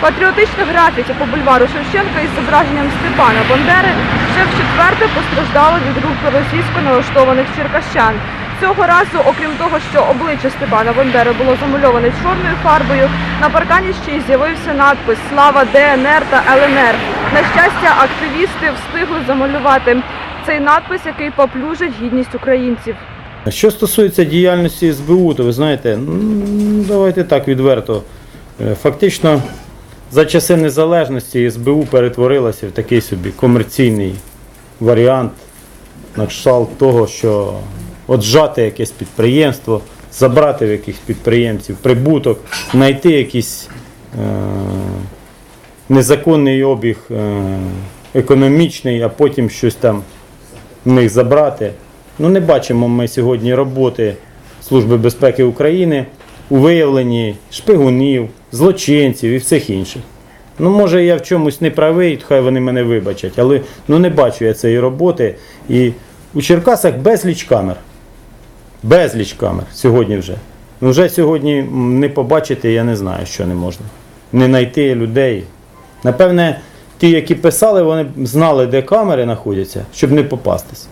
Патріотичне графіті по бульвару Шевченка із зображенням Степана Бандери вже в четверте постраждало від рук російсько налаштованих черкащан. Цього разу, окрім того, що обличчя Степана Бандери було замальоване чорною фарбою, на паркані ще й з'явився надпис Слава ДНР та ЛНР. На щастя, активісти встигли замалювати цей надпис, який поплюжить гідність українців. Що стосується діяльності СБУ, то ви знаєте, м, давайте так відверто. Е, Фактично, за часи незалежності СБУ перетворилася в такий собі комерційний варіант на кшталт того, що отжати якесь підприємство, забрати в якихось підприємців прибуток, знайти якийсь е, незаконний обіг е, економічний, а потім щось там в них забрати. Ну, не бачимо ми сьогодні роботи Служби безпеки України у виявленні шпигунів, злочинців і всіх інших. Ну, може, я в чомусь не правий, хай вони мене вибачать, але ну, не бачу я цієї роботи. І у Черкасах безліч камер. Безліч камер сьогодні вже. Ну, вже сьогодні не побачити, я не знаю, що не можна. Не знайти людей. Напевне, ті, які писали, вони знали, де камери знаходяться, щоб не попастись.